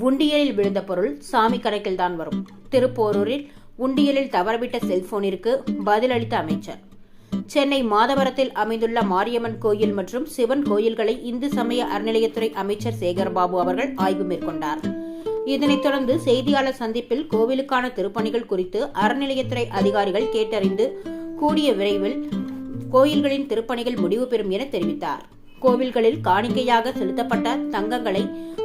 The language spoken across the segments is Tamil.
உண்டியலில் விழுந்த பொருள் சாமி கணக்கில் தான் வரும். திருப்போரூரில் உண்டியலில் தவறவிட்ட செல்போனிற்கு பதிலளித்த அமைச்சர். சென்னை மாதவரத்தில் அமைந்துள்ள மாரியம்மன் கோயில் மற்றும் சிவன் கோயில்களை இந்து சமய அறநிலையத்துறை அமைச்சர் சேகர்பாபு அவர்கள் ஆய்வு மேற்கொண்டார். இதனைத் தொடர்ந்து செய்தியாளர் சந்திப்பில் கோவிலுக்கான திருப்பணிகள் குறித்து அறநிலையத்துறை அதிகாரிகள் கேட்டறிந்து கூடிய விரைவில் கோயில்களின் திருப்பணிகள் முடிவு பெறும் என தெரிவித்தார். கோவில்களில் காணிக்கையாக செலுத்தப்பட்ட தங்கங்களை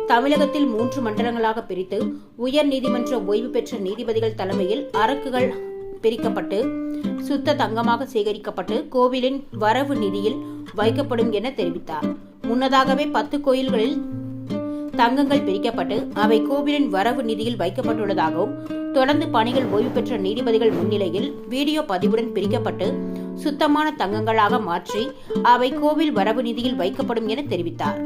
தமிழகத்தில் மூன்று மண்டலங்களாக பிரித்து உயர் நீதிமன்ற ஓய்வு பெற்ற நீதிபதிகள் தலைமையில் அரக்குகள் பிரிக்கப்பட்டு சுத்த தங்கமாக சேகரிக்கப்பட்டு கோவிலின் வரவு நிதியில் வைக்கப்படும் என தெரிவித்தார். முன்னதாகவே பத்து கோயில்களில் தங்கங்கள் பிரிக்கப்பட்டு அவை கோவிலின் வரவு நிதியில் வைக்கப்பட்டுள்ளதாகவும் தொடர்ந்து பணிகள் ஓய்வு பெற்ற நீதிபதிகள் முன்னிலையில் வீடியோ பதிவுடன் பிரிக்கப்பட்டு சுத்தமான தங்கங்களாக மாற்றி அவை கோவில் வரவு நிதியில் வைக்கப்படும் என தெரிவித்தார்.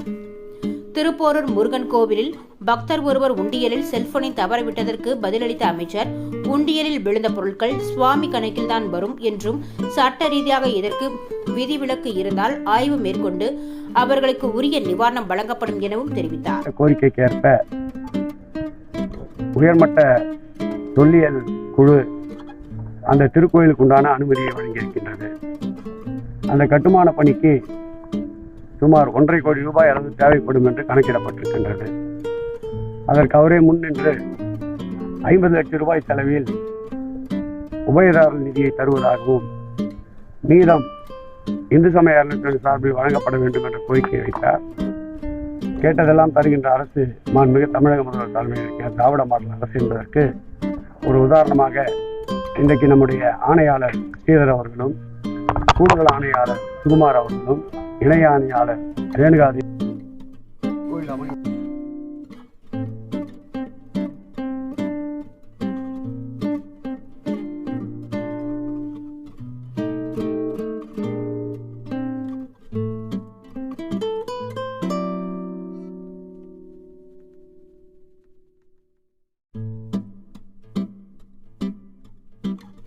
திருப்போரூர் முருகன் கோவிலில் பக்தர் ஒருவர் உண்டியலில் செல்போனை தவறவிட்டதற்கு பதிலளித்த அமைச்சர் உண்டியலில் விழுந்த பொருட்கள் சுவாமி கணக்கில்தான் வரும் என்றும் சட்ட ரீதியாக இதற்கு விதிவிலக்கு இருந்தால் ஆய்வு மேற்கொண்டு அவர்களுக்கு உரிய நிவாரணம் வழங்கப்படும் எனவும் தெரிவித்தார். கோரிக்கைக்கு ஏற்ப உயர்மட்ட தொல்லியல் குழு அந்த திருக்கோயிலுக்கு உண்டான அனுமதியை வழங்கியிருக்கின்றது. அந்த கட்டுமான பணிக்கு சுமார் ஒன்றரை கோடி ரூபாய் அளவு தேவைப்படும் என்று கணக்கிடப்பட்டிருக்கின்றது. அதற்கு அவரே முன் நின்று ஐம்பது லட்சம் ரூபாய் செலவில் உபயதாரர் நிதியை தருவதாகவும் மீதம் இந்து சமய அறநிலையத்துறை சார்பில் வழங்கப்பட வேண்டும் என்ற கோரிக்கை வைத்தார். கேட்டதெல்லாம் தருகின்ற அரசு மாண்புமிகு தமிழக முதல்வர் தலைமையில் இருக்கிற திராவிட மாடல் அரசு என்பதற்கு ஒரு உதாரணமாக இன்றைக்கு நம்முடைய ஆணையாளர் ஸ்ரீதர் அவர்களும் கூடுதல் ஆணையாளர் சுகுமார் அவர்களும் இணை ஆணையாளர் ரேணுகாதி கோயில் அமைப்பு